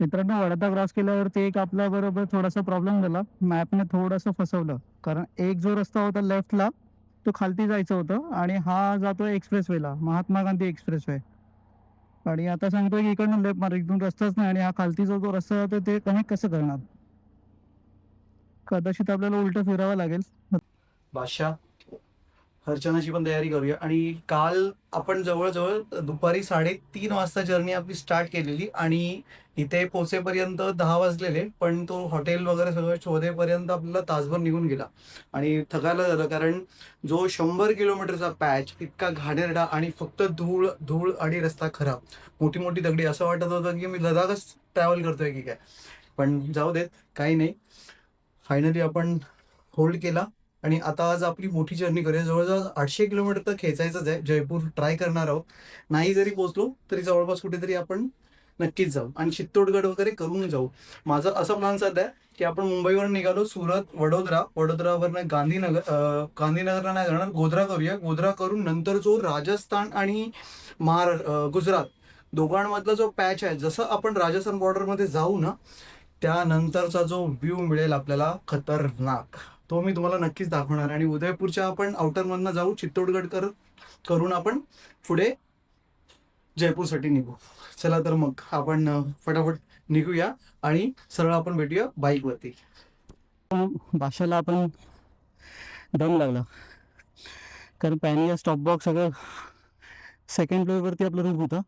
मित्रांनो वडोदरा क्रॉस केल्यावरती एक आपल्या बरोबर थोडासा प्रॉब्लेम झाला. मॅपने थोडंसं फसवलं. कारण एक जो रस्ता होता लेफ्टला तो खालती जायचं होतं आणि हा जातो एक्सप्रेस वेला महात्मा गांधी एक्सप्रेस वे आणि आता सांगतोय की इकडनं लेफ्ट मार इकडून रस्ताच नाही आणि हा खालतीचा जो रस्ता जातो ते कनेक्ट कसं करणार? कदाचित आपल्याला उलट फिरावं लागेल. बादशाह अर्चनाची पण तयारी करूया. आणि काल आपण जवळजवळ दुपारी साडेतीन वाजता जर्नी आपली स्टार्ट केलेली आणि इथे पोचेपर्यंत दहा वाजलेले पण तो हॉटेल वगैरे सगळं शोधेपर्यंत आपला तासभर निघून गेला. आणि थकायला झालं कारण जो शंभर किलोमीटरचा पॅच इतका घाणेरडा आणि फक्त धूळ धूळ आणि रस्ता खराब. मोठी मोठी दगडी. असं वाटत होतं की मी लडाखच ट्रॅव्हल करतोय की काय. पण जाऊ देत काही नाही. फायनली आपण होल्ड केला. आणि आता आज आपली मोठी जर्नी करूया. जवळजवळ आठशे किलोमीटर तर खेचायचंच आहे. जयपूर ट्राय करणार आहोत. नाही जरी पोहोचलो तरी जवळपास कुठेतरी आपण नक्कीच जाऊ. आणि चित्तोडगड वगैरे करून जाऊ. माझं असं प्लॅन सध्या की आपण मुंबईवरून निघालो सुरत वडोदरा. वडोदरावरनं गांधीनगर गांधीनगरला नाही जाणार गोधरा करूया. गोधरा करून नंतर जो राजस्थान आणि महारा गुजरात दोघांमधला जो पॅच आहे जसं आपण राजस्थान बॉर्डरमध्ये जाऊ ना त्यानंतरचा जो व्ह्यू मिळेल आपल्याला खतरनाक. तो मी तुम्हाला नक्कीच दाखवणार आणि उदयपूरच्या आपण आउटरमधनं जाऊ चित्तोडगड कर करून आपण पुढे जयपूरसाठी निघू. चला तर मग आपण फटाफट निघूया आणि सरळ आपण भेटूया बाईकवरती भाषाला आपण दम लागला. कारण पॅनिया स्टॉप बॉक्स सगळं सेकंड फ्लोअरवरती आपलं रूम होतं.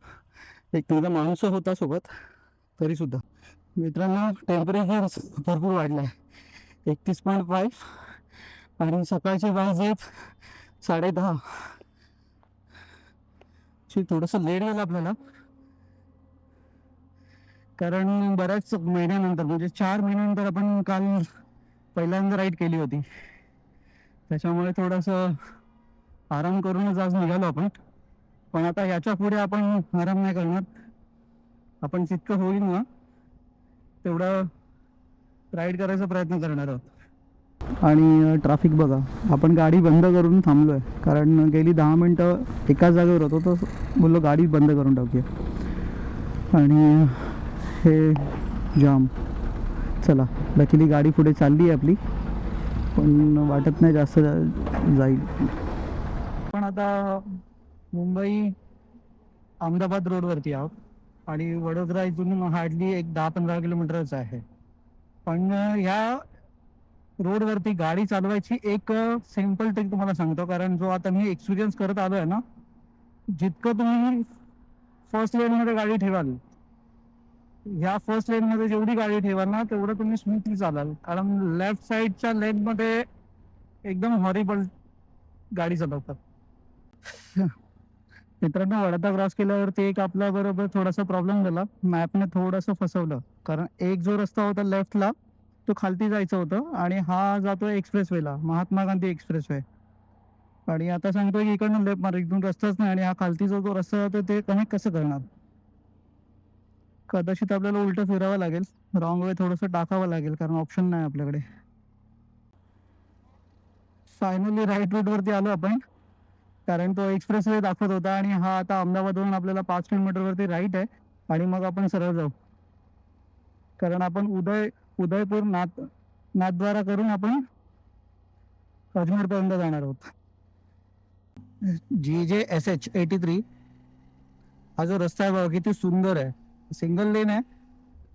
एक तुमचा माणूस होता सोबत तरीसुद्धा. मित्रांनो टेम्परेचर भरपूर वाढलं आहे एकतीस पॉईंट फाईव्ह आणि सकाळचे वाजेत साडे दहा. थोडंसं लेट झालं आपल्याला. कारण बऱ्याच महिन्यानंतर म्हणजे चार महिन्यानंतर आपण काल पहिल्यांदा राईड केली होती. त्याच्यामुळे थोडंसं आराम करूनच आज निघालो आपण. पण आता याच्यापुढे आपण आराम नाही करणार. आपण जितकं होईल ना तेवढं राईड करायचा प्रयत्न करणार आहोत. आणि ट्रॅफिक बघा. आपण गाडी बंद करून थांबलो आहे कारण गेली दहा मिनटं एकाच जागेवर होतो तर बोललो गाडी बंद करून टाकूया. आणि हे जाम. चला लकीली गाडी पुढे चालली आहे आपली. पण वाटत नाही जास्त जाईल. पण आता मुंबई अहमदाबाद रोडवरती आहोत. आणि वडोदरा इथून हार्डली एक दहा पंधरा किलोमीटरच आहे. पण ह्या रोडवरती गाडी चालवायची एक सिंपल ट्रिक तुम्हाला सांगतो. कारण जो आता मी एक्सपिरियन्स करत आलो आहे ना जितकं तुम्ही फर्स्ट लेनमध्ये गाडी ठेवाल ह्या फर्स्ट लेनमध्ये जेवढी गाडी ठेवाल ना तेवढं तुम्ही स्मूथली चालाल. कारण लेफ्ट साईडच्या लेनमध्ये एकदम हॉरिबल गाडी चालवतात. मित्रांनो वडोदरा क्रॉस केल्यावरती एक आपल्या बरोबर थोडासा प्रॉब्लेम झाला. मॅपने थोडंसं फसवलं. कारण एक जो रस्ता होता लेफ्टला तो खालती जायचं होतं आणि हा जातो एक्सप्रेस वेला महात्मा गांधी एक्सप्रेस वे आणि आता सांगतोय की इकडनं लेफ्ट मार इकडून रस्ताच नाही आणि हा खालतीचा जो रस्ता जातो ते कनेक्ट कसं करणार? कदाचित आपल्याला उलट फिरावं लागेल. रॉंग वे थोडंसं टाकावं लागेल कारण ऑप्शन नाही आपल्याकडे. फायनली राईट रूट वरती आलो आपण. कारण तो एक्सप्रेस वे दाखवत होता आणि हा आता अहमदाबादवरून आपल्याला पाच किलोमीटर वरती राईट आहे. आणि मग आपण सरळ जाऊ. कारण आपण उदय उदयपूर नाथ नाथद्वारा करून आपण अजमेर पर्यंत जाणार आहोत. जी जे एस एच एटी थ्री हा जो रस्ता आहे बघा किती सुंदर आहे. सिंगल लेन आहे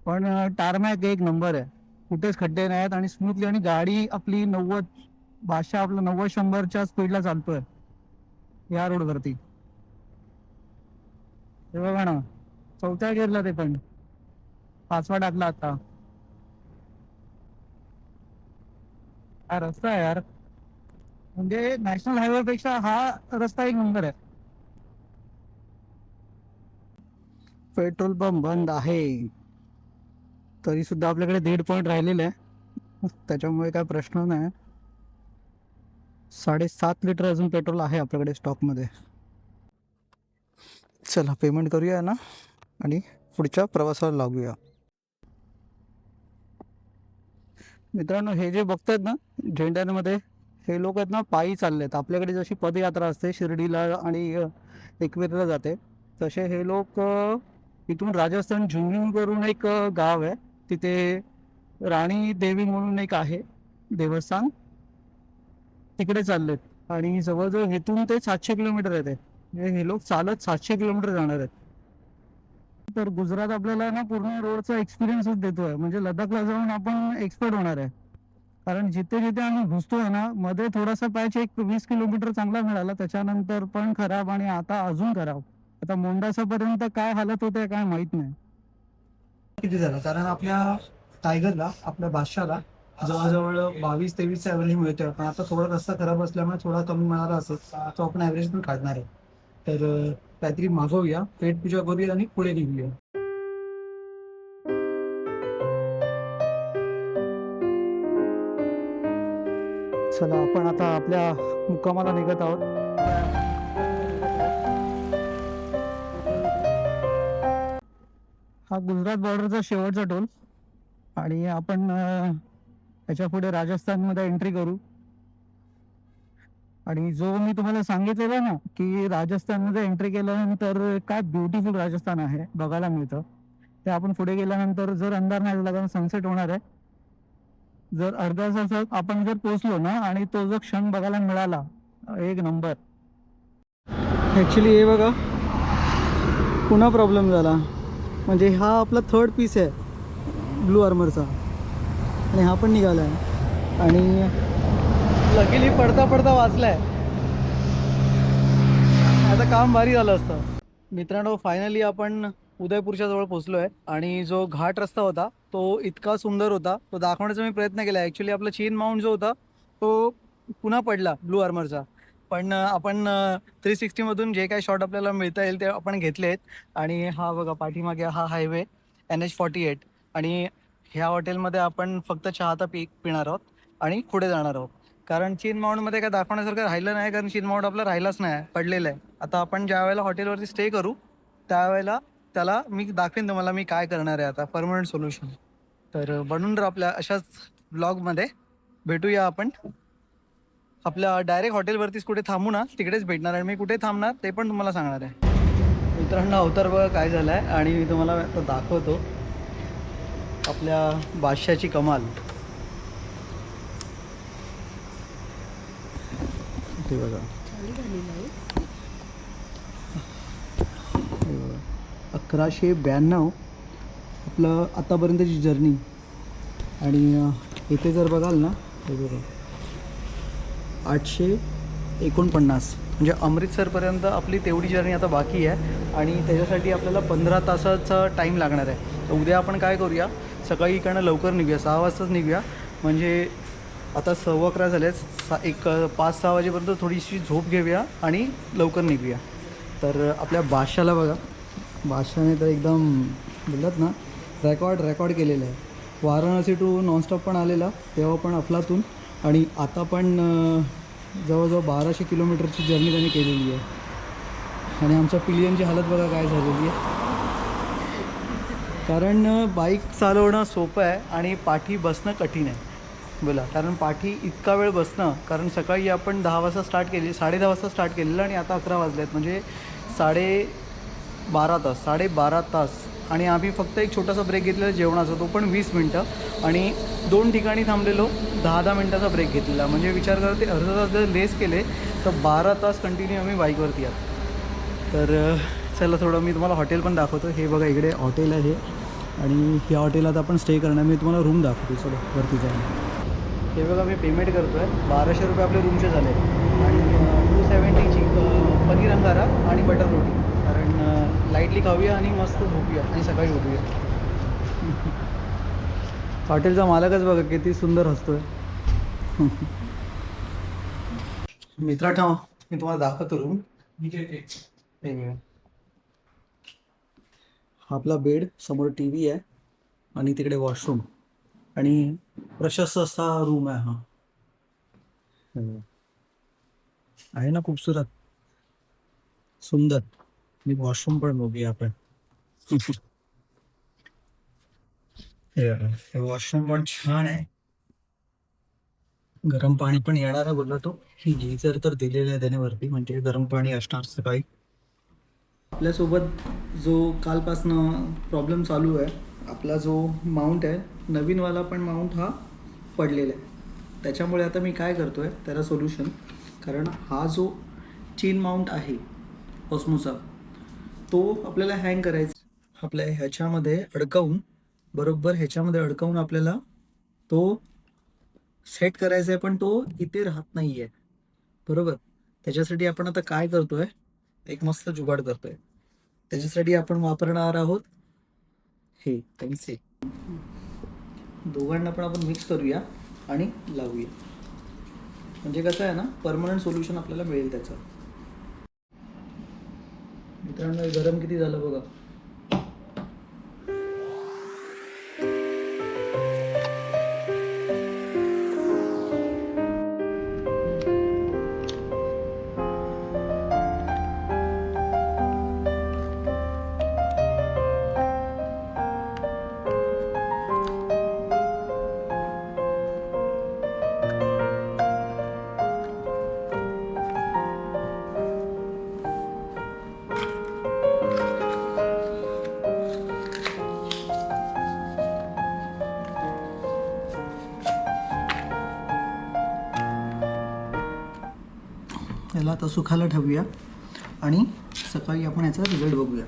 पण टारमॅक एक नंबर आहे. कुठेच खड्डे नाहीत आणि स्मूथली आणि गाडी आपली नव्वद भाषा आपलं नव्वद शंभरच्या स्पीडला चालतोय. या रोडवरती. हे बघा ना चौथ्या गेरला ते पण. पाचवा टाकला आता. हा रस्ता आहे यार. म्हणजे नॅशनल हायवे पेक्षा हा रस्ता एक नंबर आहे. पेट्रोल पंप बंद आहे. तरी सुद्धा आपल्याकडे दीड पॉईंट राहिलेले आहे. त्याच्यामुळे काय प्रश्न नाही. साडेसात लिटर अजून पेट्रोल आहे आपल्याकडे स्टॉकमध्ये. चला पेमेंट करूया ना आणि पुढच्या प्रवासाला लागूया. मित्रांनो हे जे बघतायत ना झेंड्यांमध्ये हे लोक आहेत ना पायी चालले आहेत आपल्याकडे जशी पदयात्रा असते शिर्डीला आणि एकवीरला जाते तसे हे लोक इथून राजस्थान झुंझुन करून एक गाव आहे. तिथे राणी देवी म्हणून एक आहे देवस्थान. तिकडे चाललेत. आणि जवळजवळ इथून ते सातशे किलोमीटर येते. म्हणजे हे लोक चालत सातशे किलोमीटर जाणार आहेत. तर गुजरात आपल्याला ना पूर्ण रोडचा एक्सपिरियन्सच देतोय. म्हणजे लडाखला जाऊन आपण एक्सपर्ट होणार आहे. कारण जिथे जिथे आम्ही घुसतोय ना मध्ये थोडासा पॅच एक वीस किलोमीटर चांगला मिळाला. त्याच्यानंतर पण खराब आणि आता अजून खराब. आता मोंडासा पर्यंत काय हालत होते काय माहीत नाही. किती झालं? कारण आपल्या टायगरला आपल्या बादशाला जवळजवळ बावीस तेवीस ॲव्हरेज मिळतोय. पण आता थोडा रस्ता खराब असल्यामुळे थोडा कमी मिळाला असं. तो आपण ॲव्हरेज पण काढणार आहे. तर काहीतरी मागवूया. पेट पूजा करूया आणि पुढे निघूया. चला आपण आता आपल्या मुक्कामाला निघत आहोत. हा गुजरात बॉर्डरचा शेवटचा टोल आणि आपण त्याच्या याच्यापुढे राजस्थानमध्ये एंट्री करू. आणि जो मी तुम्हाला सांगितलेला ना की राजस्थानमध्ये एंट्री केल्यानंतर काय ब्युटिफुल राजस्थान आहे बघायला मिळतं. ते आपण पुढे गेल्यानंतर जर अंधार नाही झाला कारण सनसेट होणार आहे जर अर्ध्या तासात आपण जर पोचलो ना आणि तो जो क्षण बघायला मिळाला एक नंबर ॲक्च्युली हे बघा पुन्हा प्रॉब्लेम झाला. म्हणजे हा आपला थर्ड पीस आहे ब्लू आर्मरचा आणि हा पण निघाला आहे आणि लकीली पडता पडता वाचलाय. आता काम भारी झालं असतं. मित्रांनो फायनली आपण उदयपूरच्या जवळ पोहोचलो आहे आणि जो घाट रस्ता होता तो इतका सुंदर होता. तो दाखवण्याचा मी प्रयत्न केला ॲक्च्युली आपला चीन माउंट जो होता तो पुन्हा पडला ब्लू आर्मरचा पण आपण थ्री सिक्स्टीमधून जे काही शॉट आपल्याला मिळता येईल ते आपण घेतले आहेत आणि हा बघा पाठीमागे हा highway N H forty eight आणि ह्या हॉटेलमध्ये आपण फक्त चहा तर पी पिणार आहोत आणि पुढे जाणार आहोत. कारण चीन माउंटमध्ये काय दाखवण्यासारखं राहिलं नाही कारण चीन माउंट आपला राहिलाच नाही पडलेलं आहे. आता आपण ज्या वेळेला हॉटेलवरती स्टे करू त्यावेळेला त्याला मी दाखवेन तुम्हाला मी काय करणार आहे आता परमनंट सोल्युशन तर बनून राहा आपल्या अशाच ब्लॉगमध्ये भेटूया आपण. आपल्या डायरेक्ट हॉटेलवरतीच कुठे थांबू ना तिकडेच भेटणार आणि मी कुठे थांबणार ते पण तुम्हाला सांगणार आहे. मित्रांनो अवतार बघा काय झालं आहे आणि मी तुम्हाला दाखवतो. आपल्या बादशाची कमाल. ते बघा. बघा. अकराशे ब्याण्णव आपलं आतापर्यंतची जर्नी आणि इथे जर बघाल ना हे बघा. आठशे एकोणपन्नास. म्हणजे अमृतसरपर्यंत आपली तेवढी जर्नी आता बाकी आहे. आणि त्याच्यासाठी आपल्याला पंधरा तासाचा टाईम लागणार आहे. तर उद्या आपण काय करूया? सकाळी इकडनं लवकर निघूया. सहा वाजताच निघूया. म्हणजे आता सव्वा अकरा झाल्यास सा एक पाच सहा वाजेपर्यंत थोडीशी झोप घेऊया आणि लवकर निघूया. तर आपल्या बादशाला बघा. बादशाने तर एकदम बोललात ना रेकॉर्ड रेकॉर्ड केलेलं आहे. वाराणसी टू नॉनस्टॉप पण आलेला तेव्हा पण अफलातून. आणि आता पण जवळजवळ बाराशे किलोमीटरची जर्नी त्याने केलेली आहे. आणि आमच्या पिलियनची हालत बघा काय झालेली आहे. कारण बाईक चालवणं सोपं आहे आणि पाठी बसणं कठीण आहे. बोला कारण पाठी इतका वेळ बसणं कारण सकाळी आपण दहा वाजता स्टार्ट केली साडे दहा वाजता स्टार्ट केलेलं आणि आता अकरा वाजले आहेत. म्हणजे साडे बारा तास साडे बारा तास. आणि आम्ही फक्त एक छोटासा ब्रेक घेतलेला जेवणाचा तो पण वीस मिनटं. आणि दोन ठिकाणी थांबलेलो दहा दहा मिनटाचा ब्रेक घेतलेला. म्हणजे विचार करा ते अर्धा तास जर लेस केले तर बारा तास कंटिन्यू आम्ही बाईकवरती आहोत. तर चला थोडं मी तुम्हाला हॉटेल पण दाखवतो. हे बघा इकडे हॉटेल आहे. आणि या हॉटेलात आपण स्टे करणार. मी तुम्हाला रूम दाखवतो. चलो वरती जाऊन. हे बघा मी पेमेंट करतो आहे बाराशे रुपये आपले रूमचे झाले आणि टू सेवन्टीची पनीर अंगारा आणि बटर रोटी कारण लाईटली खाऊया आणि मस्त झोपूया आणि सकाळी उठूया. हॉटेलचा मालकच बघा किती सुंदर हसतोय. मित्रा ठाव. मी तुम्हाला दाखवतो रूम आपला बेड समोर टी व्ही आहे आणि तिकडे वॉशरूम. आणि प्रशस्त असा रूम आहे हा. हे. आहे ना खूपसुरत. सुंदर. मी वॉशरूम पण बघूया आपण. हे हे वॉशरूम पण छान आहे. गरम पाणी पण येणार आहे बोलला तो. गिझर तर दिलेलं आहे त्याने वरती म्हणजे गरम पाणी असणार सकाळी. आपल्यासोबत जो कालपासनं प्रॉब्लेम चालू आहे आपला जो माउंट आहे नवीनवाला पण माउंट हा पडलेला आहे. त्याच्यामुळे आता मी काय करतो आहे त्याला सोल्युशन कारण हा जो चेन माउंट आहे ऑस्मोचा तो आपल्याला हँग करायचा. आपल्या ह्याच्यामध्ये अडकवून बरोबर ह्याच्यामध्ये अडकवून आपल्याला तो सेट करायचा आहे पण तो इथे राहत नाही आहे बरोबर? त्याच्यासाठी आपण आता काय करतोय एक मस्त जुगाड करतोय. त्याच्यासाठी आपण वापरणार आहोत हे पेन्सिल. दोघांना पण आपण मिक्स करूया आणि लावूया. म्हणजे कसं आहे ना परमनंट सोल्युशन आपल्याला मिळेल त्याचं. मित्रांनो गरम किती झालं बघा. ह्याला आता सुखायला ठेवूया आणि सकाळी आपण याचा रिझल्ट बघूया.